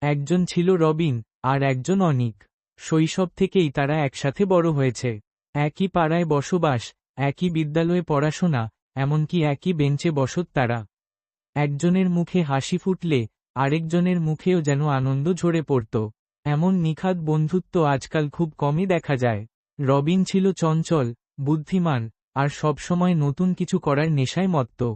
একজন ছিল রবিন, আর একজন অনিক। শৈশব থেকেই তারা একসাথে বড় হয়েছে। একই পাড়ায় বসবাস, একই বিদ্যালয়ে পড়াশোনা, এমনকি একই বেঞ্চে বসত তারা। একজনের মুখে হাসি ফুটলে, আরেকজনের মুখেও যেন আনন্দ ঝরে পড়ত। এমন নিখাদ বন্ধুত্ব আজকাল খুব কমই দেখা যায়। রবিন ছিল চঞ্চল, বুদ্ধিমান, আর সবসময় নতুন কিছু করার নেশায় মত্ত।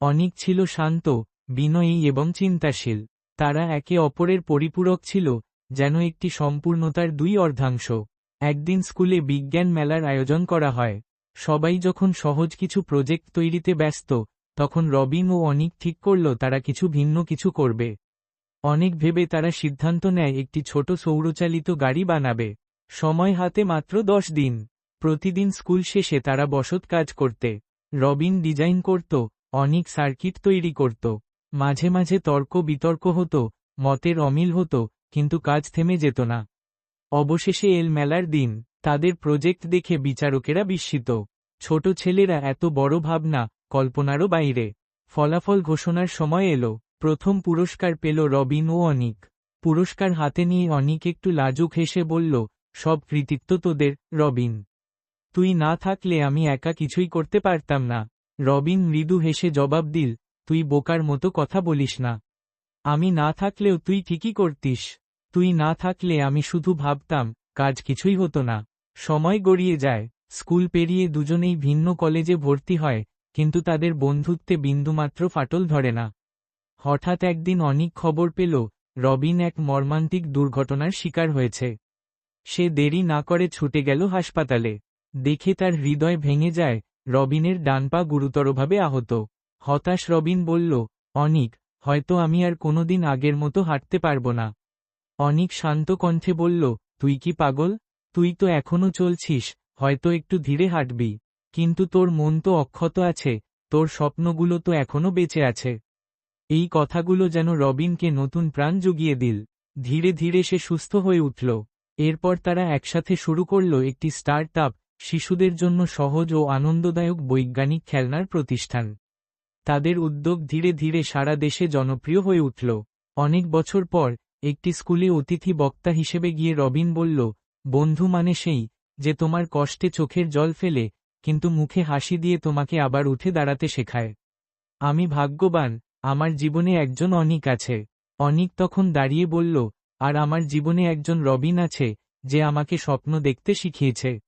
অনিক ছিল শান্ত, বিনয়ী এবং চিন্তাশীল। তারা একে অপরের পরিপূরক ছিল, যেন একটি সম্পূর্ণতার দুই অর্ধাংশ। একদিন স্কুলে বিজ্ঞান মেলার আয়োজন করা হয়। সবাই যখন সহজ কিছু প্রজেক্ট তৈরিতে ব্যস্ত, তখন রবিন ও অনিক ঠিক করল তারা কিছু ভিন্ন কিছু করবে। অনেক ভেবে তারা সিদ্ধান্ত নেয় একটি ছোট সৌরচালিত গাড়ি বানাবে। সময় হাতে মাত্র দশ দিন। প্রতিদিন স্কুল শেষে তারা বসত কাজ করতে। রবিন ডিজাইন করত, অনিক সার্কিট তৈরি করত। মাঝে মাঝে তর্ক বিতর্ক হতো, মতের অমিল হতো, কিন্তু কাজ থেমে যেত না। অবশেষে এল মেলার দিন, তাদের প্রজেক্ট দেখে বিচারকেরা বিস্মিত। ছোট ছেলেরা এত বড় ভাবনা, কল্পনারও বাইরে। ফলাফল ঘোষণার সময় এলো, প্রথম পুরস্কার পেল রবিন ও অনিক। পুরস্কার হাতে নিয়ে অনিক একটু লাজুক হেসে বলল, সব কৃতিত্ব তোদের, রবিন। তুই না থাকলে আমি একা কিছুই করতে পারতাম না। রবিন মৃদু হেসে জবাব দিল তুই বোকার মতো কথা বলিস না। আমি না থাকলেও তুই ঠিকই করতিস। তুই না থাকলে আমি শুধু ভাবতাম, কাজ কিছুই হতো না। সময় গড়িয়ে যায়, স্কুল পেরিয়ে দুজনেই ভিন্ন কলেজে ভর্তি হয়, কিন্তু তাদের বন্ধুত্বে বিন্দুমাত্র ফাটল ধরে না। হঠাৎ একদিন অনেক খবর পেল, রবিন এক মর্মান্তিক দুর্ঘটনার শিকার হয়েছে। সে দেরি না করে ছুটে গেল হাসপাতালে। দেখে তার হৃদয় ভেঙে যায়, রবিনের ডান পা গুরুতরভাবে আহত। হতাশ রবিন বলল, অনিক, হয়তো আমি আর কোনোদিন আগের মতো হাঁটতে পারব না। অনিক শান্ত কণ্ঠে বলল, তুই কি পাগল? তুই তো এখনও চলছিস, হয়তো একটু ধীরে হাঁটবি। কিন্তু তোর মন তো অক্ষত আছে, তোর স্বপ্নগুলো তো এখনও বেঁচে আছে। এই কথাগুলো যেন রবিনকে নতুন প্রাণ জুগিয়ে দিল। ধীরে ধীরে সে সুস্থ হয়ে উঠল। এরপর তারা একসাথে শুরু করল একটি স্টার্ট আপ, শিশুদের জন্য সহজ ও আনন্দদায়ক বৈজ্ঞানিক খেলনার প্রতিষ্ঠান। তাদের উদ্যোগ ধীরে ধীরে সারা দেশে জনপ্রিয় হয়ে উঠল। অনেক বছর পর, একটি স্কুলে অতিথি বক্তা হিসেবে গিয়ে রবিন বলল, বন্ধু মানে সেই, যে তোমার কষ্টে চোখের জল ফেলে, কিন্তু মুখে হাসি দিয়ে তোমাকে আবার উঠে দাঁড়াতে শেখায়। আমি ভাগ্যবান, আমার জীবনে একজন অনিক আছে। অনিক তখন দাঁড়িয়ে বলল, আর আমার জীবনে একজন রবিন আছে, যে আমাকে স্বপ্ন দেখতে শিখিয়েছে।